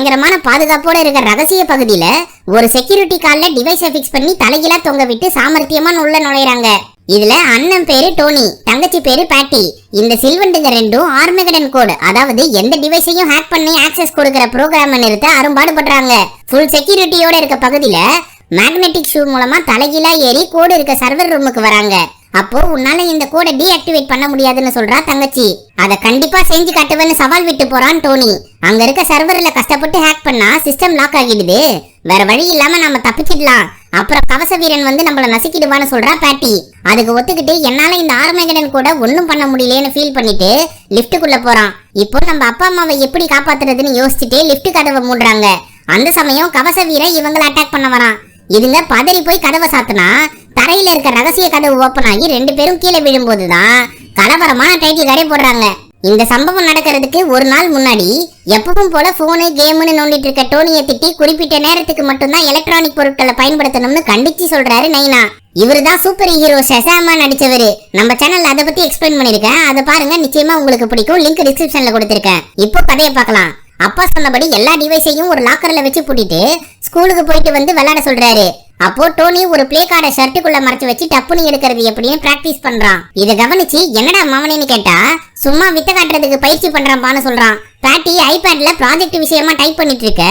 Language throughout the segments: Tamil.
பயங்கரமான பாதுகாப்போட இருக்க ரகசிய பகுதியில ஒரு செக்யூரிட்டி கால்ல டிவைஸை ஃபிக்ஸ் பண்ணி தலைகீழா தொங்க விட்டு சாமர்த்தியமா உள்ள நுழையிறாங்க. இதுல அண்ணன் பேரு டோனி தங்கச்சி பேரு பேட்டி. இந்த சில்வண்டுங்க ரெண்டும் ஆர்மகடன் கோடு. அதாவது எந்த டிவைஸையும் ஹேக் பண்ணி ஆக்சஸ் கொடுக்கிற ப்ரோக்ராம் நிறுத்த அரும்பாடுபடுறாங்க. ஃபுல் செக்யூரிட்டியோட இருக்க பகுதியில மேக்னெட்டிக் ஷூ மூலமா தலைகீழா ஏறி கோடு இருக்க சர்வர் ரூமுக்கு வராங்க. அப்போ உன்னால இந்த கோடை டீஆக்டிவேட் பண்ண முடியாதுன்னு சொல்றா தங்கச்சி. அத கண்டிப்பா செஞ்சு காட்டுவேன்னு சவால் விட்டு போறான் டோனி. அங்க இருக்க சர்வர்ல கஷ்டப்பட்டு ஹேக் பண்ணா சிஸ்டம் லாக் ஆகிடுது. வேற வழி இல்லாம நாம தப்பிச்சிடலாம். அப்புறம் கவச வீரன் வந்து நம்மள நசுக்கிடுவான்னு சொல்றா பேட்டி. அதுக்கு ஒத்துக்கிட்டு என்னால இந்த ஆர்மேகடன் கூட ஒன்னும் பண்ண முடியலையேன்னு ஃபீல் பண்ணிட்டு லிஃப்ட்டுக்குள்ள போறான். இப்போ நம்ம அப்பா அம்மாவை எப்படி காப்பாத்துறதுன்னு யோசிச்சுட்டு லிஃப்ட் கதவை மூடுறாங்க. அந்த சமயம் கவச வீரன் இவங்கள அட்டாக் பண்ண வரான். இதுங்க பதறி போய் கதவை சாத்துனா தரையில இருக்க ரகசிய கதவு ஓப்பன் ஆகி ரெண்டு பேரும் கீழே விழும்போதுதான் கலவரமான டைட்டில் கடை போடுறாங்க. இந்த சம்பவம் நடக்கிறதுக்கு ஒரு நாள் முன்னாடி எப்பவும் போல போனு கேம்னு நோண்டிட்டு இருக்க டோனியை திட்டி குறிப்பிட்ட நேரத்துக்கு மட்டும்தான் எலக்ட்ரானிக் பொருட்களை பயன்படுத்தணும்னு கண்டிச்சு சொல்றாரு நைனா. இவருதான் சூப்பர் ஹீரோ ஷசாமா நடிச்சவரு. நம்ம சேனல்ல அதை பத்தி எக்ஸ்பிளைன் பண்ணிருக்கேன் அதை பாருங்க. நிச்சயமா உங்களுக்கு பிடிக்கும். லிங்க் டிஸ்கிரிப்ஷன்ல கொடுத்திருக்கேன். இப்போ கதையை பார்க்கலாம். அப்பா சொன்னபடி எல்லா டிவைஸையும் ஒரு லாக்கர்ல வச்சு பூட்டிட்டு ஸ்கூலுக்கு போயிட்டு வந்து விளையாட சொல்றாரு. அப்போ டோனி ஒரு பிளே கார்டை ஷர்ட்டுக்குள்ள மறைச்சு வச்சு டப்புனு எடுக்கிறது எப்படின்னு பிராக்டிஸ் பண்றான். இதை கவனிச்சு என்னடா மாவனேன்னு கேட்டா சும்மா வித்த காட்டுறதுக்கு பயிற்சி பண்றான்பான்னு சொல்றான். பாட்டி ஐபேட்ல ப்ராஜெக்ட் விஷயமா டைப் பண்ணிட்டு இருக்க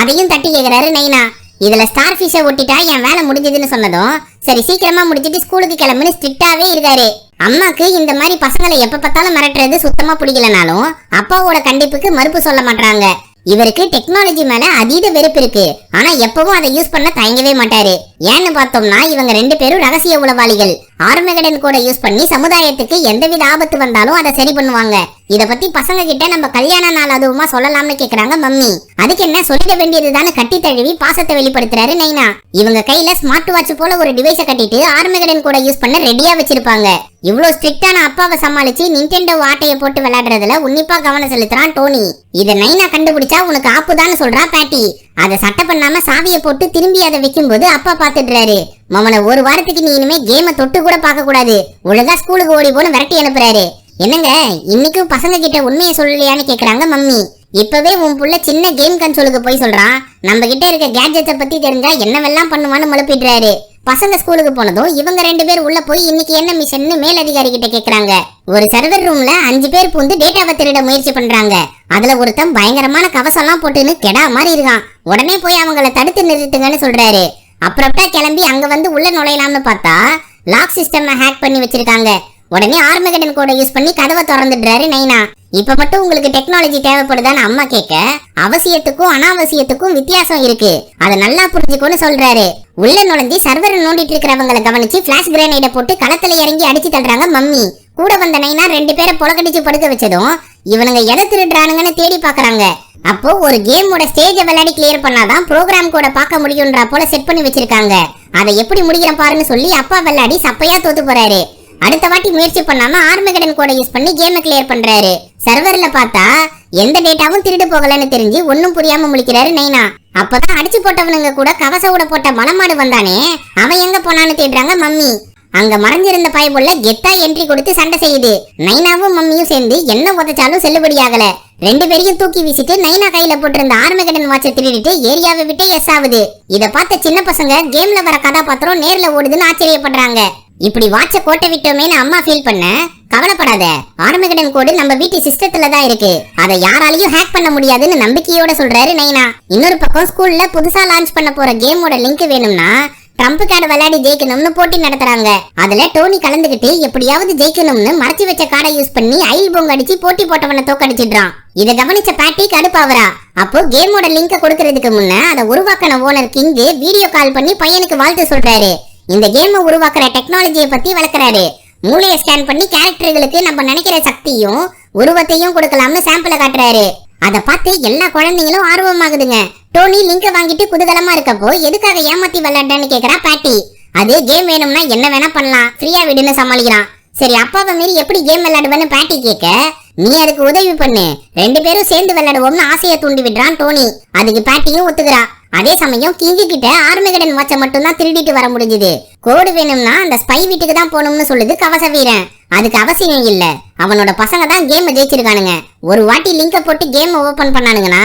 அதையும் தட்டி கேக்குறாரு நைனா. இதுல ஸ்டார் ஃபிஷை ஒட்டிட்டா என் வேலை முடிஞ்சதுன்னு சொன்னதும் சரி சீக்கிரமா முடிச்சிட்டு ஸ்கூலுக்கு கிளம்புன்னு ஸ்ட்ரிக்டாவே இருக்காரு. அம்மாக்கு இந்த மாதிரி பசங்களை எப்ப பார்த்தாலும் மிரட்டுறது சுத்தமா பிடிக்கலனாலும் அப்பாவோட கண்டிப்புக்கு மறுப்பு சொல்ல மாட்டாங்க இவருக்கு டெக்னாலஜி மேல அதீத வெறுப்பு இருக்கு. ஆனா எப்பவும் அதை யூஸ் பண்ண தயங்கவே மாட்டாரு. ஏன்னு பார்த்தோம்னா இவங்க ரெண்டு பேரும் ரகசிய உளவாளிகள். ஆர்மகடன் கூட யூஸ் பண்ணி சமுதாயத்துக்கு எந்தவித ஆபத்து வந்தாலும் அதை சரி பண்ணுவாங்க. இத பத்தி பசங்க கிட்ட நம்ம கல்யாண நாள் அதுவுமா சொல்லலாம்னு கேக்குறாங்க மம்மி. அதுக்கு என்ன சொல்லிட வேண்டியதுதானு கட்டி தழுவி பாசத்தை வெளிப்படுத்துறாரு நைனா. இவங்க கையில ஸ்மார்ட் வாட்ச் போல ஒரு டிவைஸை கட்டிட்டு ஆர்மகடன் கூட யூஸ் பண்ண ரெடியா வச்சிருப்பாங்க. இவ்வளோ ஸ்ட்ரிக்டான அப்பாவை சமாளிச்சு நிண்டெண்டோ ஆட்டையை போட்டு விளையாடுறதுல உன்னிப்பா கவனம் செலுத்துறான் டோனி இதை நைனா கண்டுபிடிச்சா உனக்கு ஆப்புதான்னு சொல்றா பேட்டி அதை சட்டை பண்ணாம சாவியை போட்டு திரும்பி அதை வைக்கும்போது அப்பா பாத்துடுறாரு மமனை ஒரு வாரத்துக்கு நீ இனிமே கேமை தொட்டு கூட பார்க்க கூடாது. ஒழுங்கா ஸ்கூலுக்கு ஓடி போன விரட்டி அனுப்புறாரு. என்னங்க இன்னைக்கும் பசங்க கிட்ட உண்மையை சொல்லலையான்னு கேக்குறாங்க மம்மி. இப்பவே உன் புள்ள சின்ன கேம் கன்சோலுக்கு போய் சொல்றான். நம்ம கிட்ட இருக்க கேட்ஜெட்ஸை பத்தி தெரிஞ்சா என்னவெல்லாம் பண்ணுவான்னு முழப்பிடுறாரு. பசங்க ஸ்கூலுக்கு போனதும் இவங்க ரெண்டு பேர் உள்ள போய் இன்னைக்கு என்ன மிஷன்னு மேல் அதிகாரி கிட்ட கேக்குறாங்க. ஒரு சர்வர் ரூம்ல அஞ்சு பேர் பூந்து டேட்டாவை திருட முயற்சி பண்றாங்க. அதுல ஒருத்தன் பயங்கரமான கவசம்லாம் போட்டுன்னு கெடா மாதிரி இருக்கான். உடனே போய் அவங்கள தடுத்து நிறுத்துங்கன்னு சொல்றாரு. அப்புறம்டா கிளம்பி அங்க வந்து உள்ள நுழையலாம்னு பார்த்தா லாக் சிஸ்டம் ஹேக் பண்ணி வச்சிருக்காங்க. உடனே ஆர்மகடன் கோடை யூஸ் பண்ணி கதவை திறந்துடுறாரு நைனா. இப்ப மட்டும் உங்களுக்கு டெக்னாலஜி தேவைப்படுதான்னு அம்மா கேட்க அவசியத்துக்கும் அனாவசியத்துக்கும் வித்தியாசம் இருக்கு. அதை நல்லா புரிஞ்சுக்கோன்னு சொல்றாரு. உள்ள நுழைஞ்சு சர்வர் நோண்டிட்டு இருக்கிறவங்கள கவனிச்சு பிளாஷ் கிரேனைட போட்டு களத்துல இறங்கி அடிச்சு தள்ளுறாங்க மம்மி. கூட வந்த நைனா ரெண்டு பேரை புலக்கடிச்சு படுக்க வச்சதும் இவனுங்க எதை திருடுறானுங்கன்னு தேடி பாக்குறாங்க. அப்போ ஒரு கேமோட ஸ்டேஜ விளையாடி கிளியர் பண்ணாதான் ப்ரோக்ராம் கூட பார்க்க முடியும்ன்ற போல செட் பண்ணி வச்சிருக்காங்க. அதை எப்படி முடிக்கிறேன் பாருன்னு சொல்லி அப்பா விளையாடி சப்பையா தோத்து போறாரு. அடுத்த வாட்டி முயற்சி பண்ணாம ஆர்மகடன் கூட யூஸ் பண்ணி கேமை கிளியர் பண்றாரு. சர்வர்ல பார்த்தா எந்த டேட்டாவும் திருடு போகலன்னு தெரிஞ்சு ஒண்ணும் புரியாம முழிக்கிறாரு நைனா. அப்பதான் அடிச்சு போட்டவனுங்க கூட கவச உட போட்ட மலமாடு வந்தானே அவன் எங்க போனான்னு தேடுறாங்க மம்மி. அங்க மறைஞ்சிருந்த பயபுள்ள கெத்தா என்ட்ரி கொடுத்து சண்டை செய்யுது. நைனாவும் மம்மியும் சேர்ந்து என்ன உதைச்சாலும் செல்லுபடியாகல ரெண்டு பேரையும் தூக்கி வீசிட்டு நைனா கையில போட்டிருந்த ஆர்மகடன் வாட்சை திருடிட்டு ஏரியாவை விட்டு எஸ் ஆகுது. இத பார்த்த சின்ன பசங்க கேம்ல வர கதாபாத்திரம் நேர்ல ஓடுதுன்னு ஆச்சரியப்படுறாங்க. இப்படி வாட்ச கோட்டை விட்டோமேனு அம்மா ஃபீல் பண்ண? கவலைப்படாத. ஆர்மகடன் கோடு நம்ம வீட்டு சிஸ்டத்துல தான் இருக்கு. அதை யாராலையும் ஹேக் பண்ண முடியாதுன்னு நம்பிக்கையோட சொல்றாரு நைனா. இன்னொரு பக்கம் ஸ்கூல்ல புதுசா லான்ச் பண்ண போற கேமோட லிங்க் வேணும்னா ட்ரம்ப் கார்டு விளையாடி ஜெயிக்கணும்னு போட்டி நடத்துறாங்க. அதுல டோனி கலந்துகிட்டு எப்படியாவது ஜெயிக்கணும்னு மறைச்சு வச்ச கார்டை யூஸ் பண்ணி அயில் பொங்க அடிச்சு போட்டி போட்டவனை தோக்கடிச்சிடுறான். இத கவனிச்ச பேட்டி கடுப்பாவரா அப்போ கேமோட லிங்க கொடுக்கறதுக்கு முன்ன அதை உருவாக்கின ஓனர் கிங்கு வீடியோ கால் பண்ணி பையனுக்கு வாழ்த்து சொல்றாரு. இந்த கேமை உருவாக்குற டெக்னாலஜியை பத்தி வளர்க்கறாரு. மூளையை ஸ்கேன் பண்ணி கேரக்டர்களுக்கு நம்ம நினைக்கிற சக்தியும் உருவத்தையும் கொடுக்கலாம்னு சாம்பிளை காட்டுறாரு. அதை பார்த்து எல்லா குழந்தைங்களும் ஆர்வமாகுதுங்க. டோனி லிங்க வாங்கிட்டு குதூகலமா இருக்கப்போ எதுக்காக ஏமாத்தி விளையாடுறேன்னு கேக்குறா பாட்டி. அது கேம் வேணும்னா என்ன வேணா பண்ணலாம். ஃப்ரீயா விடுன்னு சமாளிக்கிறான். சரி அப்பாவை மீறி எப்படி கேம் விளையாடுவேன்னு பாட்டி கேட்க நீ அதுக்கு உதவி பண்ணு. ரெண்டு பேரும் சேர்ந்து விளையாடுவோம்னு ஆசையை தூண்டி விடுறான் டோனி. அதுக்கு பாட்டியும் ஒத்துக்கிறா. அதே சமயம் கிங்கு கிட்ட ஆர்மிகடன் வாட்சை மட்டும் தான் திருடிட்டு வர முடிஞ்சது. கோடு வேணும்னா அந்த ஸ்பை வீட்டுக்கு தான் போகணும்னு சொல்லுது கவச வீரன். அதுக்கு அவசியம் இல்ல. அவனோட பசங்க தான் கேம் ஜெயிச்சிருக்கானுங்க. ஒரு வாட்டி லிங்க போட்டு கேம் ஓபன் பண்ணானுங்கன்னா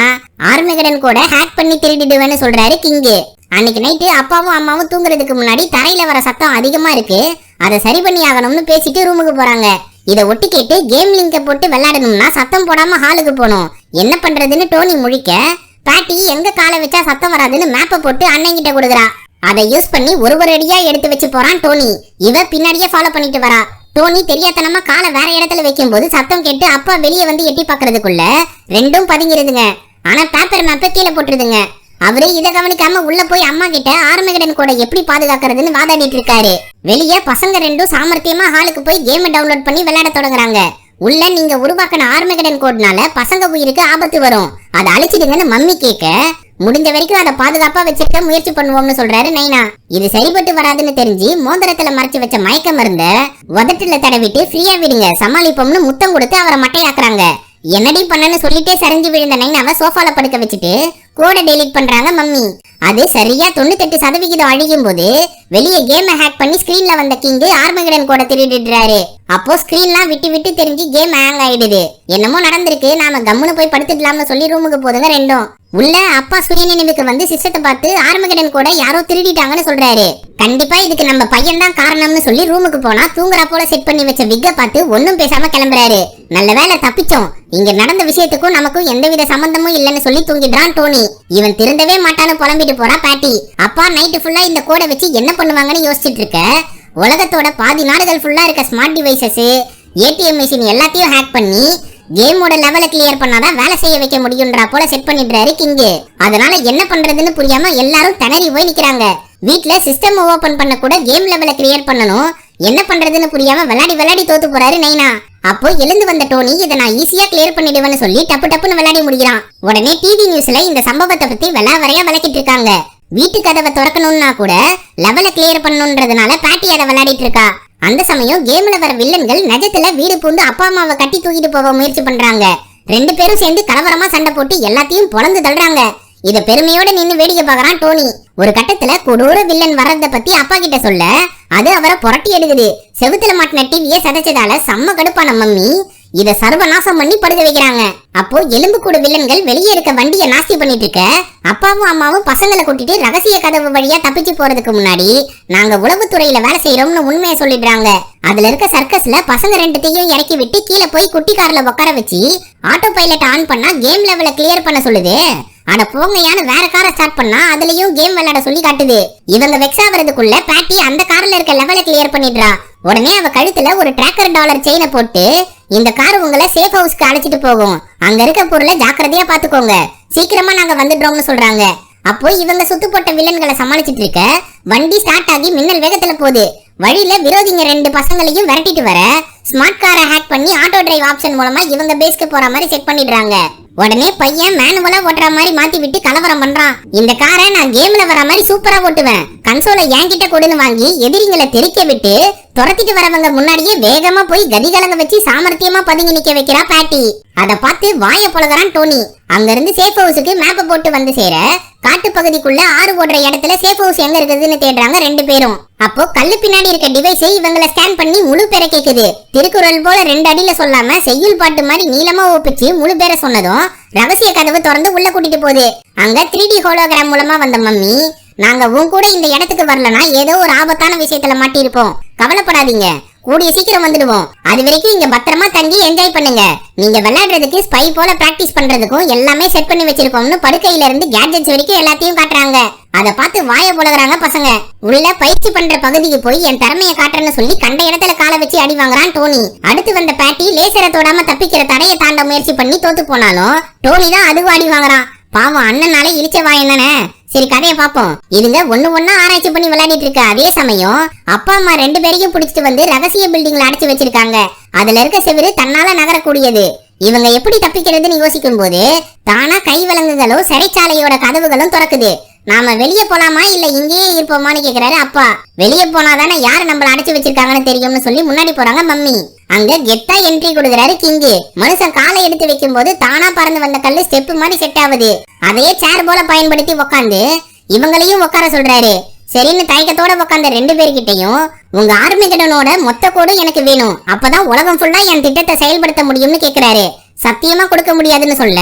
ஆர்மகடன் கூட ஹேக் பண்ணி திருடிடுவேன்னு சொல்றாரு கிங்கு. அன்னைக்கு நைட்டு அப்பாவும் அம்மாவும் தூங்குறதுக்கு முன்னாடி தரையில வர சத்தம் அதிகமா இருக்கு. அதை சரி பண்ணி ஆகணும்னு பேசிட்டு ரூமுக்கு போறாங்க. இதை ஒட்டி கேட்டு கேம் லிங்க போட்டு விளையாடணும்னா சத்தம் போடாம ஹாலுக்கு போகணும். என்ன பண்றதுன்னு டோனி முழிக்க பாட்டி எங்க காலை வச்சா சத்தம் வராதுன்னு மேப்பை போட்டு அண்ணங்கிட்ட கொடுக்குறா. அதை யூஸ் பண்ணி ஒரு ஒரு அடியா எடுத்து வச்சு போறான் டோனி. இவ பின்னாடியே ஃபாலோ பண்ணிட்டு வரா. டோனி தெரியாதனமா காலை வேற இடத்துல வைக்கும் போது சத்தம் கேட்டு அப்பா வெளியே வந்து எட்டி பாக்குறதுக்குள்ள ரெண்டும் பதுங்கிருதுங்க. ஆனா பேப்பர் மேப்பை கீழே போட்டுருதுங்க. அவரே இதை கவனிக்காம உள்ள போய் அம்மா கிட்ட ஆர்மகடன் கூட எப்படி பாதுகாக்கிறதுன்னு வாதாடிட்டு இருக்காரு. வெளியே பசங்க ரெண்டும் சாமர்த்தியமா ஹாலுக்கு போய் கேம் டவுன்லோட் பண்ணி விளையாட தொடங்குறாங்க. உள்ள நீங்க உருவாக்கின ஆர்மகடன் கோட்னால பசங்க உயிருக்கு ஆபத்து வரும். அதை அழிச்சிடுங்கன்னு மம்மி கேட்க முடிஞ்ச வரைக்கும் அதை பாதுகாப்பா வச்சிருக்க முயற்சி பண்ணுவோம்னு சொல்றாரு நைனா. இது சரிபட்டு வராதுன்னு தெரிஞ்சு மோதிரத்துல மறைச்சு வச்ச மயக்க மருந்த உதட்டுல தடவிட்டு ஃப்ரீயா விடுங்க. சமாளிப்போம்னு முத்தம் கொடுத்து அவரை மட்டையாக்குறாங்க. என்னடி பண்ணனு சொல்லிட்டே சரிஞ்சு விழுந்த நைனாவை சோஃபால படுக்க வச்சுட்டு கோடை டெலீட் பண்றாங்க மம்மி. அது சரியா தொண்ணூத்தெட்டு சதவிகிதம் அழியும் போது வெளியே கேமை ஹேக் பண்ணி ஸ்கிரீன்ல வந்த கிங்கு ஆர்மகடன் கூட திருடிடுறாரு. அப்போ ஸ்கிரீன்லாம் விட்டு விட்டு தெரிஞ்சு கேம் ஹேங் ஆயிடுது. என்னமோ நடந்திருக்கு. நாம கம்முன்னு போய் படுத்துடலாம்னு சொல்லி ரூமுக்கு போதுங்க ரெண்டும். உள்ள அப்பா சூரிய நினைவுக்கு வந்து சிஸ்டத்தை பார்த்து ஆர்மகடன் கூட யாரோ திருடிட்டாங்கன்னு சொல்றாரு. கண்டிப்பா இதுக்கு நம்ம பையன் தான் காரணம்னு சொல்லி ரூமுக்கு போனா தூங்குறா போல செட் பண்ணி வச்ச விக்க பார்த்து ஒன்னும் பேசாம கிளம்புறாரு. நல்ல வேலை தப்பிச்சோம். இங்க நடந்த விஷயத்துக்கும் நமக்கும் எந்தவித சம்பந்தமும் இல்லைன்னு சொல்லி தூங்கிடுறான் டோனி. இவன் திருந்தவே மாட்டான்னு புலம்பிட்டு போறா பாட்டி. அப்பா நைட்டு ஃபுல்லா இந்த கோடை வச்சு என்ன பண்ணுவாங்கன்னு யோசிச்சுட்டு இருக்க. உலகத்தோட பாதி நாடுகள் ஃபுல்லா இருக்க ஸ்மார்ட் டிவைசஸ் ஏடிஎம் மிஷின் எல்லாத்தையும் ஹேக் பண்ணி கேமோட லெவலை கிளியர் பண்ணாதான் வேலை செய்ய வைக்க முடியும்ன்றா போல செட் பண்ணிடுறாரு கிங்கு அதனால என்ன பண்றதுன்னு புரியாம எல்லாரும் திணறி போய் நிக்கிறாங்க. வீட்டுல சிஸ்டம் ஓபன் பண்ண கூட கேம் லெவலை கிளியர் பண்ணணும். என்ன பண்றதுன்னு புரியாம விளையாடி விளையாடி தோத்து போறாரு நைனா. அப்போ எழுந்து வந்த டோனி இதை நான் ஈஸியா கிளியர் பண்ணிடுவேன்னு சொல்லி டப்பு டப்புன்னு விளையாடி முடிகிறான் உடனே டிவி நியூஸ்ல இந்த சம்பவத்தை பத்தி விளாவறையா விளக்கிட்டு இருக்காங்க. வீட்டு கதவை திறக்கணும்னா கூட லெவலை கிளியர் பண்ணணுன்றதுனால பாட்டி அதை விளையாடிட்டு இருக்கா. அந்த சமயம் கேம்ல வர வில்லன்கள் நஜத்துல வீடு பூந்து அப்பா அம்மாவை கட்டி தூக்கிட்டு போக முயற்சி பண்றாங்க. ரெண்டு பேரும் சேர்ந்து கலவரமா சண்டை போட்டு எல்லாத்தையும் பொழந்து தள்ளுறாங்க. இத பெருமையோட நின்னு வேடிக்கை பாக்குறான் டோனி. ஒரு கட்டத்துல கொடூர வில்லன் வர்றத பத்தி அப்பா கிட்ட சொல்ல அது அவரை புரட்டி எடுக்குது. செவுத்துல மாட்டின டிவியை சதைச்சதால செம்ம கடுப்பான மம்மி. இத சர்வநாசம் பண்ணி படுக்க வைக்கிறாங்க. அப்போ எலும்பு கூடு வில்லன்கள் வெளியே இருக்க வண்டியை நாஸ்தி பண்ணிட்டு இருக்க அப்பாவும் அம்மாவும் பசங்களை கூட்டிட்டு ரகசிய கதவு வழியா தப்பிச்சு போறதுக்கு முன்னாடி நாங்க உளவுத்துறையில வேலை செய்யறோம்னு உண்மையை சொல்லிடுறாங்க. அதுல இருக்க சர்க்கஸ்ல பசங்க ரெண்டுத்தையும் இறக்கி விட்டு கீழே போய் குட்டி கார்ல உட்கார வச்சு ஆட்டோ பைலட் ஆன் பண்ணா கேம் லெவல கிளியர் பண்ண சொல்லுது. அட போங்கையான வேற காரை ஸ்டார்ட் பண்ணா அதுலயும் கேம் விளையாட சொல்லி காட்டுது. இவங்க வெக்ஸ் ஆவறதுக்குள்ள பேட்டி அந்த கார்ல இருக்க லெவலை கிளியர் பண்ணிடுறா. உடனே அவ கழுத்துல ஒரு டிராக்கர் டாலர் செயினை போட்டு இந்த கார் உங்களை சேஃப் ஹவுஸ்க்கு அழைச்சிட்டு போகும். அங்க இருக்க பொருளை ஜாக்கிரதையா பாத்துக்கோங்க சீக்கிரமா நாங்க வந்துடுறோம்னு சொல்றாங்க. அப்போ இவங்க சுத்து போட்ட வில்லன்களை சமாளிச்சிட்டு இருக்க வண்டி ஸ்டார்ட் ஆகி மின்னல் வேகத்துல போகுது. வழியில விரோதிங்க ரெண்டு பசங்களையும் விரட்டிட்டு வர ஸ்மார்ட் காரை ஹேக் பண்ணி ஆட்டோ டிரைவ் ஆப்ஷன் மூலமா இவங்க பேஸ்க்கு போற மாதிரி செட் பண்ணிடுறாங்க. உடனே பையன் மேனுவலா ஓட்டுற மாதிரி மாத்தி விட்டு கலவரம் பண்றான். இந்த காரை நான் கேம்ல வர மாதிரி சூப்பரா ஓட்டுவேன். கன்சோலை என்கிட்ட கொடுன்னு வாங்கி எதிரிங்களை தெரிக்க விட்டு துரத்திட்டு வரவங்க முன்னாடியே வேகமா போய் கதிகலங்க வச்சு சாமர்த்தியமா பதுங்கி நிக்க வைக்கிறா பாட்டி. அத பார்த்து வாய பொழகிறான் டோனி. அங்க இருந்து சேஃப் ஹவுஸுக்கு மேப்பை போட்டு வந்து சேர காட்டு பகுதிக்குள்ள ஆறு ஓடுற இடத்துல சேஃப் ஹவுஸ் எங்க இருக்குதுன்னு தேடுறாங்க ரெண்டு பேரும். அப்போ கல்லு பின்னாடி இருக்க டிவைஸை இவங்கள ஸ்கேன் பண்ணி முழு பேரை கேக்குது. திருக்குறள் போல ரெண்டு அடியில சொல்லாம செய்யுள் பாட்டு மாதிரி நீளமா ஒப்பிச்சு முழு பேரை சொன்னதும் ரகசிய கதவு திறந்து உள்ள கூட்டிட்டு போகுது. அங்க த்ரீ டி ஹோலோகிராம் மூலமா வந்த மம்மி நாங்க உன் கூட இந்த இடத்துக்கு வரலனா ஏதோ ஒரு ஆபத்தான விஷயத்துல மாட்டியிருப்போம். கவலைப்படாதீங்க. கூடிய சீக்கிரம் வந்துடுவோம். அது வரைக்கும் இங்க பத்திரமா தங்கி என்ஜாய் பண்ணுங்க. நீங்க விளையாடுறதுக்கு ஸ்பை போல பிராக்டிஸ் பண்றதுக்கும் எல்லாமே செட் பண்ணி வச்சிருக்கோம்னு படுக்கையில இருந்து கேட்ஜெட்ஸ் வரைக்கும் எல்லாத்தையும் காட்டுறாங்க. அத பார்த்து வாய புலகுறாங்க பசங்க. உள்ள பயிற்சி பண்ற பகுதிக்கு போய் என் திறமைய காட்டுறேன்னு சொல்லி கண்ட இடத்துல காலை வச்சு அடி வாங்குறான் டோனி. அடுத்து வந்த பேட்டி லேசரை தொடாம தப்பிக்கிற தடையை தாண்ட முயற்சி பண்ணி தோத்து போனாலும் டோனி தான் அதுவும் அடி வாங்குறான். பாவம் அண்ணனால இழிச்ச வாய் என்னனே சரி கதையை பாப்போம் இதுங்க ஒண்ணு ஒண்ணா ஆராய்ச்சி பண்ணி விளையாடிட்டு இருக்க அதே சமயம் அப்பா அம்மா ரெண்டு பேரையும் பிடிச்சிட்டு வந்து ரகசிய பில்டிங்ல அடைச்சு வச்சிருக்காங்க. அதுல இருக்க செவிரு தன்னால நகரக்கூடியது. இவங்க எப்படி தப்பிக்கிறதுன்னு யோசிக்கும் போது தானா கை விலங்குகளும் சிறைச்சாலையோட கதவுகளும் திறக்குது. நாம வெளியே போலாமா இல்ல இங்கேயே இருப்போமான்னு கேக்குறாரு அப்பா. வெளியே போனாதானே யாரு நம்மள அடைச்சு வச்சிருக்காங்கன்னு தெரியும்னு சொல்லி முன்னாடி போறாங்க மம்மி. அங்க கெத்தா என்ட்ரி கொடுக்குறாரு கிங்கு மனுஷன் காலை எடுத்து வைக்கும் போது தானா பறந்து வந்த கல்லு ஸ்டெப் மாதிரி செட் ஆகுது. அதையே சேர் போல பயன்படுத்தி உக்காந்து இவங்களையும் உட்கார சொல்றாரு. சரின்னு தயக்கத்தோட உட்காந்த ரெண்டு பேர்கிட்டயும் உங்க ஆர்மிகடனோட மொத்த கோடு எனக்கு வேணும். அப்பதான் உலகம் ஃபுல்லா என் திட்டத்தை செயல்படுத்த முடியும்னு கேக்குறாரு. சத்தியமா கொடுக்க முடியாதுன்னு சொல்ல.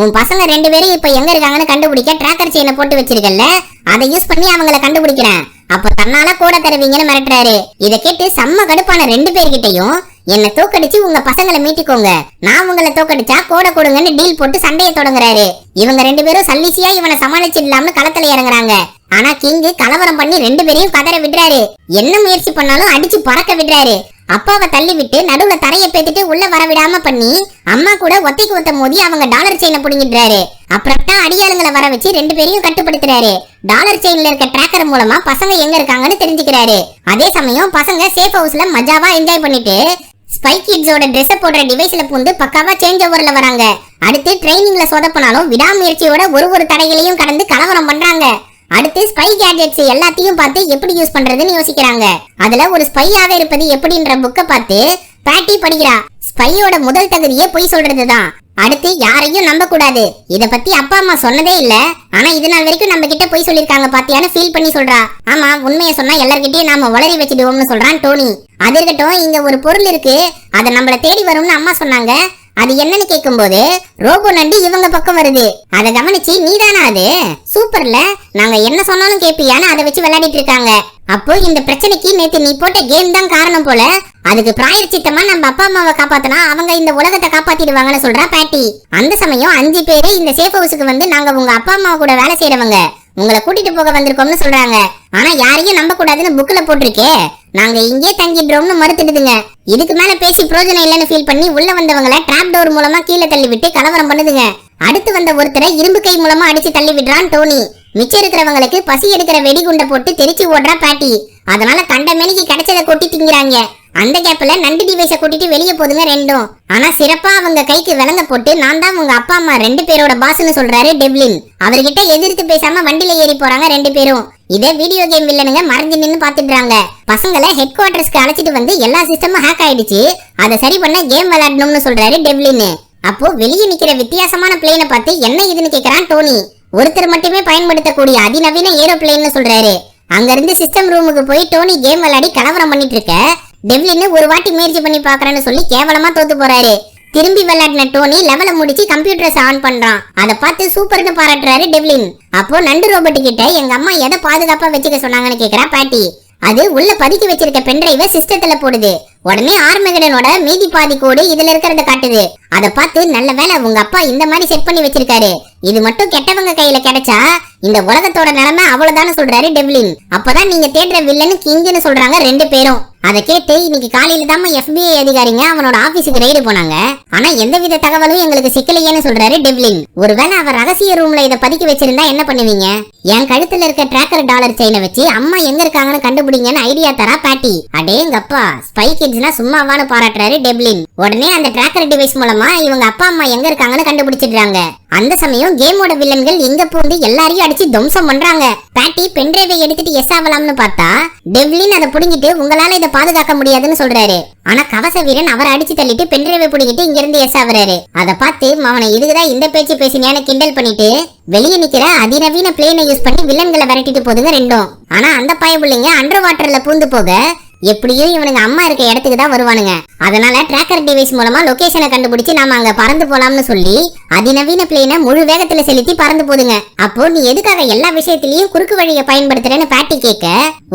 உன் பசங்க ரெண்டு பேரும் இப்ப எங்க இருக்காங்கன்னு கண்டுபிடிக்க டிராக்கர் செயினை போட்டு வச்சிருக்கல அதை யூஸ் பண்ணி அவங்கள கண்டுபிடிக்கிறேன். அப்ப தன்னால கூட தருவீங்கன்னு மிரட்டுறாரு. இத கேட்டு செம்ம கடுப்பான ரெண்டு பேர்கிட்டயும் என்ன தோக்கடிச்சு உங்க பசங்களை மீட்டிக்கோங்க. நான் உங்களை தோக்கடிச்சா கோட கொடுங்கன்னு டீல் போட்டு சண்டையை தொடங்குறாரு. இவங்க ரெண்டு பேரும் சல்லிசியா இவனை சமாளிச்சிடலாம்னு களத்துல இறங்குறாங்க. ஆனா கிங்கு கலவரம் பண்ணி ரெண்டு பேரையும் கதற விடுறாரு. என்ன முயற்சி பண்ணாலும் அடிச்சு பறக்க விடுறாரு. அப்பாவை தள்ளி விட்டு நடுவுல தரைய பேத்துட்டு உள்ள வர விடாம பண்ணி அம்மா கூட ஒத்தைக்கு ஒத்த மோதி அவங்க டாலர் செயினை புடுங்கிடுறாரு. அப்புறம்டா அடியாளுங்களை வர வச்சு ரெண்டு பேரையும் கட்டுப்படுத்துறாரு. டாலர் செயின்ல இருக்க டிராக்கர் மூலமா பசங்க எங்க இருக்காங்கன்னு தெரிஞ்சுக்கிறாரு. அதே சமயம் பசங்க சேஃப் ஹவுஸ்ல மஜாவா என்ஜாய் பண்ணிட்டு ஸ்பை கிட்ஸோட ட்ரெஸ் போடுற டிவைஸ்ல பூந்து பக்காவா சேஞ்ச் ஓவர்ல வராங்க. அடுத்து ட்ரைனிங்ல சொதப்பினாலும் விடாமுயற்சியோட ஒரு ஒரு தடைகளையும் கடந்து கலவரம் பண்றாங்க. அடுத்து ஸ்பை கேட்ஜெட்ஸ் எல்லாத்தையும் பார்த்து எப்படி யூஸ் பண்றதுன்னு யோசிக்கிறாங்க. அதுல ஒரு ஸ்பையாக இருப்பது எப்படின்ற புக்க பார்த்து பேட்டி படிக்கிறா. ஸ்பையோட முதல் தகுதியே பொய் சொல்றதுதான். அடுத்து யாரையும் நம்ப கூடாது இத பத்தி அப்பா அம்மா சொன்னதே இல்ல. ஆனா இது நாள் வரைக்கும் நம்ம கிட்ட பொய் சொல்லிருக்காங்க பாத்தியான்னு ஃபீல் பண்ணி சொல்றா. ஆமா உண்மையை சொன்னா எல்லார்கிட்டயும் நாம உளறி வச்சிடுவோம்னு சொல்றான் டோனி. அது இருக்கட்டும் இங்க ஒரு பொருள் இருக்கு. அதை நம்மள தேடி வரும்னு அம்மா சொன்னாங்க. அது என்னன்னு கேக்கும்போது ரோபோ நண்டு இவங்க பக்கம் வருது. அதை கவனிச்சு நீதானா அது? சூப்பர்ல. நாங்க என்ன சொன்னாலும் கேப்பியான்னு அதை வச்சு விளையாடிட்டு இருக்காங்க. அப்போ இந்த பிரச்சனைக்கு நேத்து நீ போட்ட கேம் தான் காரணம் போல. அதுக்கு பிராயச்சித்தமா நம்ம அப்பா அம்மாவை காப்பாத்தினா அவங்க இந்த உலகத்தை காப்பாத்திடுவாங்கன்னு சொல்றா பேட்டி. அந்த சமயம் அஞ்சு பேரு இந்த சேஃப் ஹவுஸுக்கு வந்து நாங்க உங்க அப்பா அம்மா கூட வேலை செய்யறவங்க உங்களை கூட்டிட்டு போக வந்திருக்கோம்னு சொல்றாங்க. ஆனா யாரையும் நம்ப கூடாதுன்னு புக்ல போட்டிருக்கே. நாங்க இங்கே தங்கிடுறோம்னு மறுத்துடுதுங்க. இதுக்கு மேல பேசி பிரோஜனம் இல்லைன்னு ஃபீல் பண்ணி உள்ள வந்தவங்கள டிராப் டோர் மூலமா கீழே தள்ளி விட்டு கலவரம் பண்ணுதுங்க. அடுத்து வந்த ஒருத்தரை இரும்பு கை மூலமா அடிச்சு தள்ளி விடுறான் டோனி. மிச்சம் இருக்கிறவங்களுக்கு பசி எடுக்கிற வெடிகுண்டை போட்டு தெரிச்சு ஓடுறா பாட்டி. அதனால கண்ட மேனிக்கு கிடைச்சதை கொட்டி திங்கிறாங்க. அந்த கேப்ல நண்டு டிவைஸ கூட்டிட்டு வெளியே போதுங்க ரெண்டும். ஆனா சிறப்பா அவங்க கைக்கு விலங்க போட்டு நான் தான் உங்க அப்பா அம்மா ரெண்டு பேரோட பாஸ்னு சொல்றாரு டெவ்லின் அவர்கிட்ட எதிர்த்து பேசாம வண்டியில ஏறி போறாங்க ரெண்டு பேரும். இதே வீடியோ கேம் வில்லனுங்க மறைஞ்சு நின்னு பாத்துடுறாங்க. பசங்களை ஹெட் குவார்டர்ஸ்க்கு அழைச்சிட்டு வந்து எல்லா சிஸ்டமும் ஹேக் ஆயிடுச்சு. அதை சரி பண்ண கேம் விளையாடணும்னு சொல்றாரு டெப்லின் அப்போ வெளியே நிக்கிற வித்தியாசமான பிளேனை பார்த்து என்ன இதுன்னு கேக்குறான் டோனி. ஒருத்தர் மட்டுமே பயன்படுத்தக்கூடிய அதிநவீன ஏரோப்ளேன்னு சொல்றாரு. அங்க இருந்து சிஸ்டம் ரூமுக்கு போய் டோனி கேம் விளையாடி கலவரம் பண்ணிட்டு இருக்க. டெவ்லின் ஒரு வாட்டி முயற்சி பண்ணி பாக்குறேன்னு சொல்லி கேவலமா தோத்து போறாரு. திரும்பி விளையாடின டோனி லெவல முடிச்சு கம்ப்யூட்டர்ஸ் ஆன் பண்றான். அதை பார்த்து சூப்பர்னு பாராட்டுறாரு டெவ்லின். அப்போ நண்டு ரோபோட் கிட்ட எங்க அம்மா எதை பாதுகாப்பா வச்சுக்க சொன்னாங்கன்னு கேக்குறா பாட்டி. அது உள்ள பதுக்கி வச்சிருக்க பென்டிரைவ சிஸ்டத்துல போடுது. உடனே ஆர்மகடனோட மீதி பாதி கோடு இதுல இருக்கிறத காட்டுது. அதை பார்த்து நல்ல வேளை உங்க அப்பா இந்த மாதிரி செட் பண்ணி வச்சிருக்காரு. இது மட்டும் கெட்டவங்க கையில கிடைச்சா இந்த உலகத்தோட நிலைமை அவ்வளவுதான்னு சொல்றாரு டெவ்லின். அப்பதான் நீங்க தேடுற வில்லன்னு கிங்குன்னு சொல்றாங்க ரெண்டு பேரும். அதை கேட்டு இன்னைக்கு காலையில தான் எஃபிஐ அதிகாரிங்க அவனோட ஆபீஸுக்கு ரைடு போனாங்க. ஆனா எந்தவித தகவலும் எங்களுக்கு சிக்கலையேன்னு சொல்றாரு டெவ்லின். ஒருவேளை அவர் ரகசிய ரூம்ல இதை பதுக்கி வச்சிருந்தா என்ன பண்ணுவீங்க? என் கழுத்துல இருக்க டிராக்கர் டாலர் செயினை வச்சு அம்மா எங்க இருக்காங்கன்னு கண்டுபிடிங்கன்னு ஐடியா தரா பாட்டி. அடேங்கப்பா ஸ்பை கிட்ஸ்னா சும்மாவான்னு பாராட்டுறாரு டெப்லின் உடனே அந்த டிராக்கர் டிவைஸ் மூலமா இவங்க அப்பா அம்மா எங்க இருக்காங்கன்னு கண்டுபிடிச்சிடுறாங்க. அந்த சமயம் கேமோட வில்லன்கள் எங்க பூந்து எல்லாரையும் அடிச்சு துவம்சம் பண்றாங்க. பாட்டி பென்டிரைவை எடுத்துட்டு எஸ் ஆகலாம்னு பார்த்தா டெவ்லின் அதை புடிங்கிட்டு உங்களால இதை பாதுகாக்க முடியாதுன்னு சொல்றாரு. ஆனா கவச வீரன் அவரை அடிச்சு தள்ளிட்டு பென்டிரைவை புடுங்கிட்டு இங்க இருந்து எஸ் ஆகுறாரு அதை பார்த்து அவனை இதுக்குதான் இந்த பேச்சு பேசினியான கிண்டல் பண்ணிட்டு வெளியே நிக்கிற அதிநவீன பிளேனை யூஸ் பண்ணி வில்லன்களை விரட்டிட்டு போதுங்க ரெண்டும். ஆனா அந்த பயபுள்ளைங்க அண்டர் வாட்டர்ல பூந்து போக எப்படியும் இவனுங்க அம்மா இருக்க இடத்துக்கு தான் வருவானுங்க. அதனால டிராக்கர் டிவைஸ் மூலமா லொகேஷனை கண்டுபிடிச்சு நாம அங்க பறந்து போலாம்னு சொல்லி அதிநவீன பிளேனை முழு வேகத்துல செலுத்தி பறந்து போதுங்க. அப்போ நீ எதுக்காக எல்லா விஷயத்திலயும் குறுக்கு வழியை பயன்படுத்துறேன்னு பாட்டி கேட்க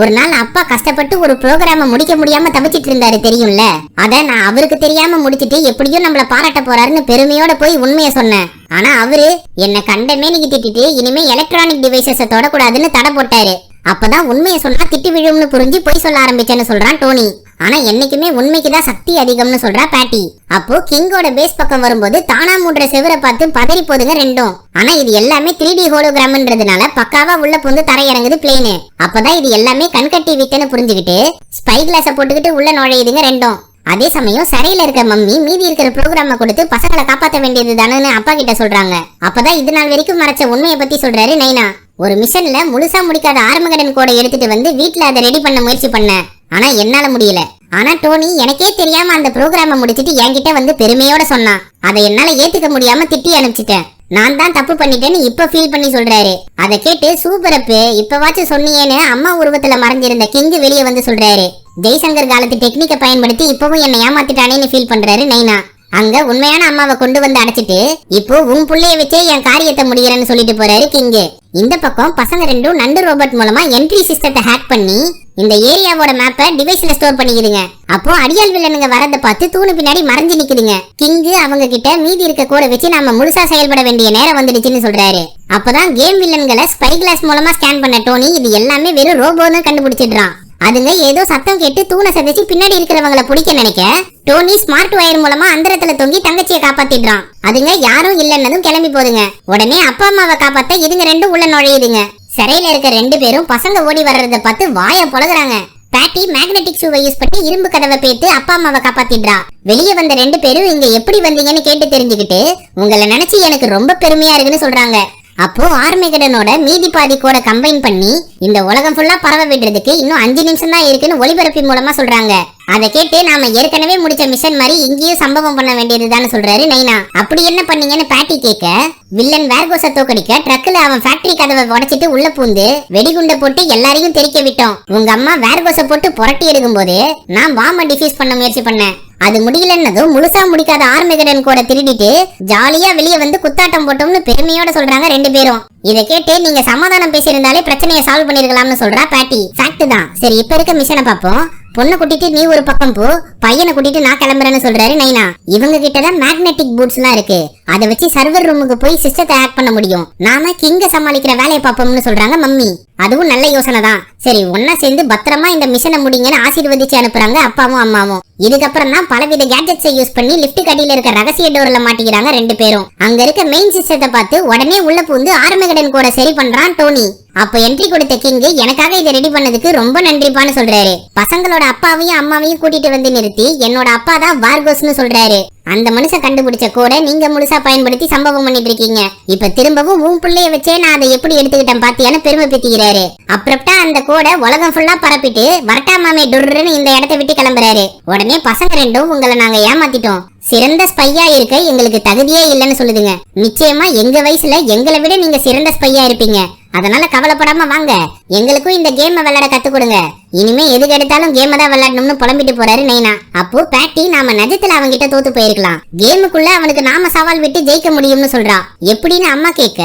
ஒரு நாள் அப்பா கஷ்டப்பட்டு ஒரு ப்ரோக்ராம முடிக்க முடியாம தவிச்சிட்டு இருந்தாரு தெரியும்ல? அத நான் அவருக்கு தெரியாம முடிச்சிட்டு எப்படியும் நம்மள பாராட்ட போறாருன்னு பெருமையோட போய் உண்மையை சொன்னேன். ஆனா அவரு என்ன கண்டமே நீங்க திட்டிட்டு இனிமே எலக்ட்ரானிக் டிவைசஸ தொடக்கூடாதுன்னு தடை போட்டாரு. அப்பதான் உண்மையை சொன்னா திட்டு விழும்னு புரிஞ்சு பொய் சொல்ல ஆரம்பிச்சேன்னு சொல்றான் டோனி. ஆனா என்னைக்குமே உண்மைக்கு தான் சக்தி அதிகம்னு சொல்றா பாட்டி. அப்போ கிங்கோட பேஸ் பக்கம் வரும்போது தானா மூன்ற செவரை பார்த்து பதறி போதுங்க ரெண்டும். ஆனா இது எல்லாமே த்ரீ டி ஹோலோகிராம்ன்றதுனால பக்காவா உள்ள புந்து தரையிறங்குது பிளேனு அப்பதான் இது எல்லாமே கண்கட்டி விட்டுன்னு புரிஞ்சுக்கிட்டு ஸ்பை கிளாஸ போட்டுக்கிட்டு உள்ள நுழையுதுங்க ரெண்டும். அதே சமயம் சரையில இருக்க மம்மி மீதி இருக்கிற ப்ரோக்ராம கொடுத்து பசங்களை காப்பாத்த வேண்டியது தானே அப்பா கிட்ட சொல்றாங்க. அப்பதான் இது நாள் வரைக்கும் மறைச்ச உண்மையை பத்தி சொல்றாரு நைனா. ஒரு மிஷன்ல முழுசா முடிக்காத ஆரம்பகடன் கோடை எடுத்துட்டு வந்து வீட்டுல அதை ரெடி பண்ண முயற்சி பண்ணேன் ஆனா என்னால முடியல. ஆனா டோனி எனக்கே தெரியாம அந்த ப்ரோக்ராம முடிச்சிட்டு என்கிட்ட வந்து பெருமையோட சொன்னான். அதை என்னால ஏத்துக்க முடியாம திட்டி அனுப்பிச்சிட்டேன். நான் தான் தப்பு பண்ணிட்டேன்னு இப்ப ஃபீல் பண்ணி சொல்றாரு. அதை கேட்டு சூப்பர் அப்பு இப்பவாச்சும் சொன்னியேன்னு அம்மா உருவத்துல மறைஞ்சிருந்த கிங்கு வெளியே வந்து சொல்றாரு. ஜெய்சங்கர் காலத்து டெக்னிக்கை பயன்படுத்தி இப்பவும் என்னை ஏமாத்திட்டானேன்னு ஃபீல் பண்றாரு நைனா. அங்க உண்மையான அம்மாவை கொண்டு வந்து அடைச்சிட்டு இப்போ உன் புள்ளைய வச்சே என் காரியத்தை முடிகிறேன்னு சொல்லிட்டு போறாரு கிங்கு. இந்த பக்கம் பசங்க ரெண்டும் நண்டு ரோபோட் மூலமா என்ட்ரி சிஸ்டத்தை ஹேக் பண்ணி இந்த ஏரியாவோட மேப்பை டிவைஸ்ல ஸ்டோர் பண்ணிக்குதுங்க. அப்போ அடியால் வில்லனுங்க வரத பார்த்து தூணு பின்னாடி மறைஞ்சு நிக்குதுங்க. கிங்கு அவங்க கிட்ட மீதி இருக்க கூட வச்சு நாம முழுசா செயல்பட வேண்டிய நேரம் வந்துடுச்சுன்னு சொல்றாரு. அப்பதான் கேம் வில்லன்களை ஸ்பை கிளாஸ் மூலமா ஸ்கேன் பண்ண டோனி இது எல்லாமே வெறும் ரோபோன்னு கண்டுபிடிச்சிடுறான். அதுங்க ஏதோ சத்தம் கேட்டு தூணை சதைச்சு பின்னாடி இருக்கிறவங்கள பிடிக்க நினைக்க டோனி ஸ்மார்ட் வயர் மூலமா அந்தரத்துல தொங்கி தங்கச்சியை காப்பாத்திடுறான். அதுங்க யாரும் இல்லைன்னதும் கிளம்பி போதுங்க. உடனே அப்பா அம்மாவை காப்பாத்த இதுங்க ரெண்டும் உள்ள நுழையுதுங்க. சிறையில இருக்க ரெண்டு பேரும் பசங்க ஓடி வர்றத பார்த்து வாய பொழகுறாங்க பேட்டி மேக்னெட்டிக் ஷூவை யூஸ் பண்ணி இரும்பு கதவை பேத்து அப்பா அம்மாவை காப்பாத்திடுறா. வெளியே வந்த ரெண்டு பேரும் இங்க எப்படி வந்தீங்கன்னு கேட்டு தெரிஞ்சுக்கிட்டு உங்களை நினைச்சு எனக்கு ரொம்ப பெருமையா இருக்குன்னு சொல்றாங்க. அப்போ ஆர்மேகடனோட மீதி பாதி கூட கம்பைன் பண்ணி இந்த உலகம் ஃபுல்லா பரவ விடுறதுக்கு இன்னும் அஞ்சு நிமிஷம் தான் இருக்குன்னு ஒளிபரப்பி மூலமா சொல்றாங்க. அதை கேட்டு நாம ஏற்கனவே முடிச்ச மிஷன் மாதிரி இங்கேயும் சம்பவம் பண்ண வேண்டியதுதான் சொல்றாரு நைனா. அப்படி என்ன பண்ணீங்கன்னு பேட்டி கேட்க வில்லன் வேர்கோச தோக்கடிக்க ட்ரக்ல அவன் ஃபேக்டரி கதவை உடைச்சிட்டு உள்ள பூந்து வெடிகுண்டை போட்டு எல்லாரையும் தெரிக்க விட்டோம். உங்க அம்மா வேர்கோச போட்டு புரட்டி எடுக்கும் போது நான் பாம்பை டிஃபியூஸ் பண்ண முயற்சி பண்ணேன். அது முடியலன்னதும் முழுசா முடிக்காத ஆர்மகடன் கூட திருடிட்டு ஜாலியா வெளியே வந்து குத்தாட்டம் போட்டோம்னு பெருமையோட சொல்றாங்க ரெண்டு பேரும். இதை கேட்டு நீங்க சமாதானம் பேசியிருந்தாலே பிரச்சனையை சால்வ் பண்ணிருக்கலாம்னு சொல்றா பேட்டி. ஃபேக்ட் தான். சரி இப்ப இருக்க மிஷனை பார்ப்போம். பொண்ணை கூட்டிட்டு நீ ஒரு பக்கம் போ பையனை கூட்டிட்டு நான் கிளம்புறேன்னு சொல்றாரு நைனா. இவங்க கிட்ட தான் மேக்னெட்டிக் பூட்ஸ் எல்லாம் இருக்கு. அதை வச்சு சர்வர் ரூமுக்கு போய் சிஸ்டத்தை ஹேக் பண்ண முடியும். நாம கிங்க சமாளிக்கிற வேலையை பார்ப்போம்னு சொல்றாங்க மம்மி அதுவும் நல்ல யோசனை தான். சரி ஒன்னா சேர்ந்து பத்திரமா இந்த மிஷனை முடிங்கன்னு ஆசீர்வதிச்சு அனுப்புறாங்க அப்பாவும் அம்மாவும். இதுக்கப்புறம் தான் பலவித கேட்ஜெட்ஸை யூஸ் பண்ணி லிஃப்ட் கடியில இருக்க ரகசிய டோர்ல மாட்டிக்கிறாங்க ரெண்டு பேரும். அங்க இருக்க மெயின் சிஸ்டத்தை பார்த்து உடனே உள்ள பூந்து ஆர்மகடன் கூட சரி பண்றான் டோனி. அப்ப என்ட்ரி கொடுத்த கிங்கு எனக்காக இதை ரெடி பண்ணதுக்கு ரொம்ப நன்றிப்பான்னு சொல்றாரு. பசங்களோட அப்பாவையும் அம்மாவையும் கூட்டிட்டு வந்து நிறுத்தி என்னோட அப்பா தான் வார்கோஸ்னு சொல்றாரு. அந்த மனுஷன் கண்டுபிடிச்ச கூட நீங்க முழுசா பயன்படுத்தி சம்பவம் பண்ணிட்டு இருக்கீங்க. இப்ப திரும்பவும் உன் பிள்ளைய வச்சே நான் அதை எப்படி எடுத்துக்கிட்டேன் பாத்தியான்னு பெருமை பத்திக்கிறாரு அப்புறம்டா அந்த கோடை உலகம் ஃபுல்லா பரப்பிட்டு வரட்டா மாமே டுர்ன்னு இந்த இடத்த விட்டு கிளம்புறாரு. உடனே பசங்க ரெண்டும் உங்களை நாங்க ஏமாத்திட்டோம். சிறந்த ஸ்பையா இருக்க எங்களுக்கு தகுதியே இல்லைன்னு சொல்லுதுங்க. நிச்சயமா எங்க வயசுல எங்களை விட நீங்க சிறந்த ஸ்பையா இருப்பீங்க. அதனால கவலைப்படாம வாங்க. எங்களுக்கும் இந்த கேம் விளையாட கத்து கொடுங்க. இனிமே எதுக்கு எடுத்தாலும் கேம் தான் விளையாடணும்னு புலம்பிட்டு போறாரு நைனா. அப்போ பேட்டி நாம நஜத்துல அவன்கிட்ட தோத்து போயிருக்கலாம். கேமுக்குள்ள அவனுக்கு நாம சவால் விட்டு ஜெயிக்க முடியும்னு சொல்றா. எப்படின்னு அம்மா கேட்க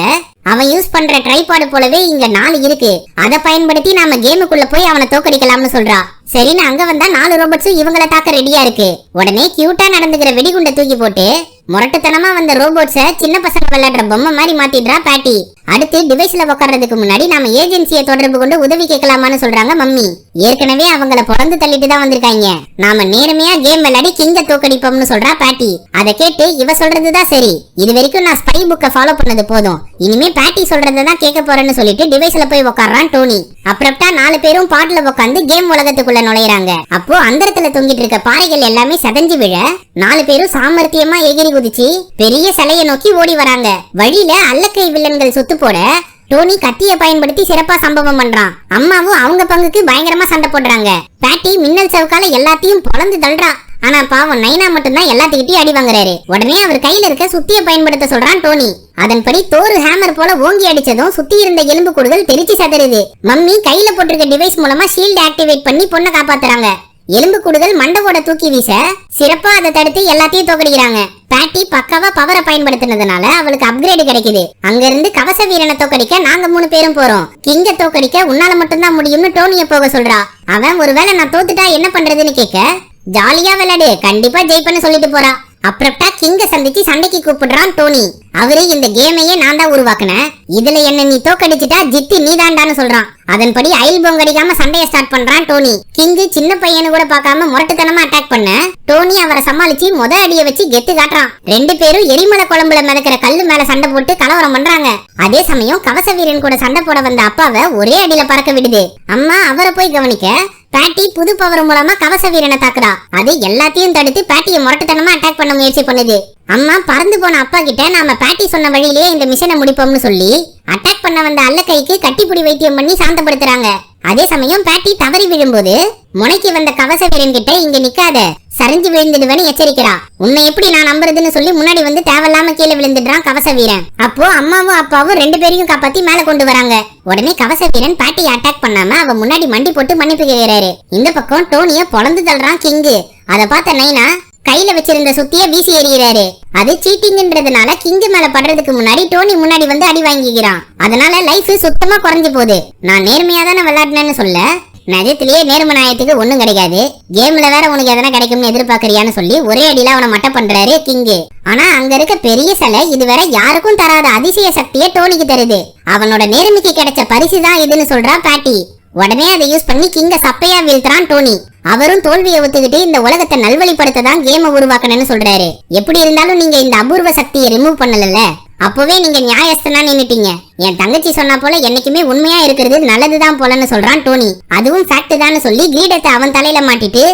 அவன் யூஸ் பண்ற ட்ரைபாடு போலவே இங்க நாலு இருக்கு. அதை பயன்படுத்தி நாம கேமுக்குள்ள போய் அவனை தோக்கடிக்கலாம்னு சொல்றா. சரின்னு அங்க வந்தா நாலு ரோபோட்ஸும் இவங்கள தாக்க ரெடியா இருக்கு. உடனே கியூட்டா நடந்துக்கிற வெடிகுண்டை தூக்கி போட்டு முரட்டுத்தனமா வந்த ரோபோட்ஸ சின்ன பசங்க விளையாடுற பொம்மை மாதிரி மாத்திடுறா பேட்டி. அடுத்து டிவைஸ்ல உட்கார்றதுக்கு முன்னாடி நாம ஏஜென்சியை தொடர்பு கொண்டு உதவி கேட்கலாமான்னு சொல்றாங்க மம்மி. ஏற்கனவே அவங்கள பிறந்து தள்ளிட்டு தான் வந்திருக்காங்க. நாம நேர்மையா கேம் விளையாடி கிங்க தோக்கடிப்போம்னு சொல்றா பேட்டி. அதை கேட்டு இவ சொல்றதுதான் சரி. இது வரைக்கும் நான் ஸ்பை புக்கை ஃபாலோ பண்ணது போதும். இனிமே பேட்டி சொல்றதை தான் கேட்க போறேன்னு சொல்லிட்டு டிவைஸ்ல போய் உட்கார்றான் டோனி. அப்புறம்டா நாலு பேரும் பாட்டுல உட்காந்து கேம் உலகத்துக்குள்ள நுழையறாங்க. அப்போ அந்தரத்துல தொங்கிட்டு இருக்க பாறைகள் எல்லாமே சதஞ்சு விழ நாலு பேரும் சாமர்த்தியமா எகிரி குதிச்சு பெரிய சிலையை நோக்கி ஓடி வராங்க. வழியில அல்லக்கை வில்லன்கள் சுத்து போட டோனி கத்திய பயன்படுத்தி சிறப்பா சம்பவம் பண்றான். அம்மாவும் அவங்க பங்குக்கு பயங்கரமா சண்டை போடுறாங்க. பேட்டி மின்னல் சவுக்கால எல்லாத்தையும் பொழந்து தள்ளுறா. ஆனா பாவம் நைனா மட்டும்தான் எல்லாத்துக்கிட்டையும் அடி வாங்குறாரு. உடனே அவர் கையில இருக்க சுத்திய பயன்படுத்த சொல்றான் டோனி. அதன்படி தோறு ஹேமர் போல ஓங்கி அடிச்சதும் சுத்தி இருந்த எலும்பு கூடுகள் தெரிச்சு சதறுது. மம்மி கையில போட்டிருக்க டிவைஸ் மூலமா ஷீல்ட் ஆக்டிவேட் பண்ணி பொண்ணை காப்பாத்துறாங்க. எலும்பு கூடுதல் மண்டவோட தூக்கி வீச சிறப்பா அதை தடுத்து எல்லாத்தையும் தோக்கடிக்கிறாங்க. பேட்டி பக்காவா பவரை பயன்படுத்தினதுனால அவளுக்கு அப்கிரேடு கிடைக்குது. அங்க இருந்து கவச வீரனை தோக்கடிக்க நாங்க மூணு பேரும் போறோம். கிங்க தோக்கடிக்க உன்னால மட்டும்தான் முடியும்னு டோனிய போக சொல்றா. அவன் ஒருவேளை நான் தோத்துட்டா என்ன பண்றதுன்னு கேட்க ஜாலியா விளையாடு. கண்டிப்பா ஜெயிப்பன்னு சொல்லிட்டு போறா. அப்புறம்டா கிங்க சந்திச்சு சண்டைக்கு கூப்பிடுறான் டோனி அவரு இந்த கேமையே நான் தான் உருவாக்குனேன். இதுல என்ன நீ தோக்கடிச்சிட்டா ஜித்தி நீதாண்டான்னு சொல்றான். அதன்படி அயல் பொங்கடிக்காம சண்டைய ஸ்டார்ட் பண்றான் டோனி கிங்கு சின்ன பையனு கூட பார்க்காம முரட்டுத்தனமா அட்டாக் பண்ண. டோனி அவரை சமாளிச்சு முத அடிய வச்சு கெத்து காட்டுறான். ரெண்டு பேரும் எரிமலை குழம்புல மிதக்கிற கல்லு மேல சண்டை போட்டு கலவரம் பண்றாங்க. அதே சமயம் கவச வீரன் கூட சண்டை போட வந்த அப்பாவை ஒரே அடியில பறக்க விடுது. அம்மா அவரை போய் கவனிக்க. பேட்டி புது பவர் மூலமா கவச வீரனை தாக்குறா. அது எல்லாத்தையும் தடுத்து பேட்டியை முரட்டுத்தனமா அட்டாக் பண்ண முயற்சி பண்ணுது. அம்மா பறந்து போன அப்பா கிட்ட நாம பேட்டி சொன்ன வழியிலேயே இந்த மிஷனை முடிப்போம்னு சொல்லி அட்டாக் பண்ண வந்த அல்லக்கைக்கு கட்டிப்புடி வைத்தியம் பண்ணி சாந்தப்படுத்துறாங்க. அதே சமயம் பேட்டி தவறி விழும்போது முனைக்கு வந்த கவச வீரன் கிட்ட இங்க நிக்காத. சரிஞ்சு விழுந்துடுவேன்னு எச்சரிக்கிறா. உன்னை எப்படி நான் நம்புறதுன்னு சொல்லி முன்னாடி வந்து தேவையில்லாம கீழே விழுந்துடுறான் கவச வீரன் அப்போ அம்மாவும் அப்பாவும் ரெண்டு பேரையும் காப்பாத்தி மேல கொண்டு வராங்க. உடனே கவச வீரன் பாட்டியை அட்டாக் பண்ணாம அவ முன்னாடி மண்டி போட்டு மன்னிப்பு கேக்குறாரு. இந்த பக்கம் டோனிய பொழந்து தள்ளுறான் கிங்கு. அத பார்த்த நைனா கையில வச்சிருந்த சுத்திய வீசி எறிகிறாரு. அது சீட்டிங்ன்றதுனால கிங்கு மேல படுறதுக்கு முன்னாடி டோனி முன்னாடி வந்து அடி வாங்கிக்கிறான். அதனால லைஃப் சுத்தமா குறைஞ்சு போகுது. நான் நேர்மையா தானே விளையாடினேன்னு சொல்ல? நிஜத்திலேயே நேர்ம நாயத்துக்கு ஒண்ணும் கிடைக்காது. கேம்ல வேற உனக்கு எதனா கிடைக்கும்னு எதிர்பார்க்கறியான்னு சொல்லி ஒரே அடியில அவனை மட்டம் பண்றாரு கிங்கு. ஆனா அங்க இருக்க பெரிய சிலை இதுவரை யாருக்கும் தராத அதிசய சக்தியை டோனிக்கு தருது. அவனோட நேர்மைக்கு கிடைச்ச பரிசு தான் இதுன்னு சொல்றா பாட்டி. உடனே அதை யூஸ் பண்ணி கிங்க சப்பையா வீழ்த்துறான் டோனி. அவரும் தோல்வியை ஒத்துக்கிட்டு இந்த உலகத்தை நல்வழிப்படுத்த தான் கேமை உருவாக்கணும்னு சொல்றாரு. எப்படி இருந்தாலும் நீங்க இந்த அபூர்வ சக்தியை ரிமூவ் பண்ணல அப்பவே நீங்க நியாயஸ்தனா நின்னுட்டீங்க. என் தங்கச்சி சொன்னா போல என்னைக்குமே உண்மையா இருக்கிறது நல்லதுதான் போலன்னு சொல்றான் டோனி. அதுவும் ஃபேக்ட் தான் சொல்லி கிரீடத்தை அவன் தலையில மாட்டிட்டு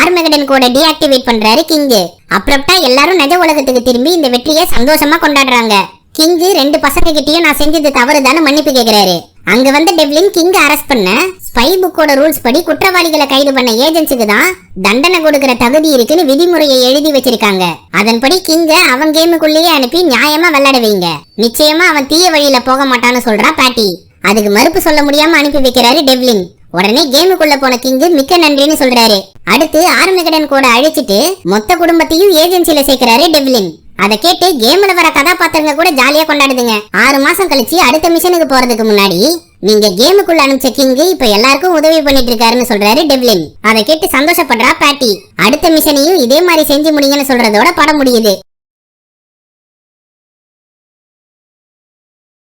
ஆர்மகடன் கூட டீஆக்டிவேட் பண்றாரு கிங்கு. அப்புறம்டா எல்லாரும் நிஜ உலகத்துக்கு திரும்பி இந்த வெற்றியை சந்தோஷமா கொண்டாடுறாங்க. கிங்கு ரெண்டு பசங்க கிட்டயும் நான் செஞ்சது தவறுதான்னு மன்னிப்பு கேக்குறாரு. அங்க வந்த டெவ்லின் கிங்க அரெஸ்ட் பண்ண ஸ்பை புக்கோட ரூல்ஸ் படி குற்றவாளிகளை கைது பண்ண ஏஜென்சிக்கு தான் தண்டனை கொடுக்கிற தகுதி இருக்குன்னு விதிமுறையை எழுதி வச்சிருக்காங்க. அதன்படி கிங்க அவன் கேமுக்குள்ளேயே அனுப்பி நியாயமா விளையாட வைங்க நிச்சயமா அவன் தீய வழியில போக மாட்டான்னு சொல்றா பாட்டி. அதுக்கு மறுப்பு சொல்ல முடியாம அனுப்பி வைக்கிறாரு டெவ்லின் உடனே கேமுக்குள்ள போன கிங்கு மிக்க நன்றின்னு சொல்றாரு. அடுத்து ஆர்மிகடன் கூட அழிச்சிட்டு மொத்த குடும்பத்தையும் ஏஜென்சியில சேர்க்கிறாரு டெவ்லின் அதை கேட்டு கேம்ல வர கதாபாத்திரங்க கூட ஜாலியா கொண்டாடுதுங்க. ஆறு மாசம் கழிச்சு அடுத்த மிஷனுக்கு போறதுக்கு முன்னாடி நீங்க கேமுக்குள்ள அனுப்பிச்ச கிங் இப்ப எல்லாருக்கும் உதவி பண்ணிட்டு இருக்காருன்னு சொல்றாரு டெவ்லின் அதை கேட்டு சந்தோஷப்படுறா பாட்டி அடுத்த மிஷனையும் இதே மாதிரி செஞ்சு முடிங்கன்னு சொல்றதோட படம் முடியுது.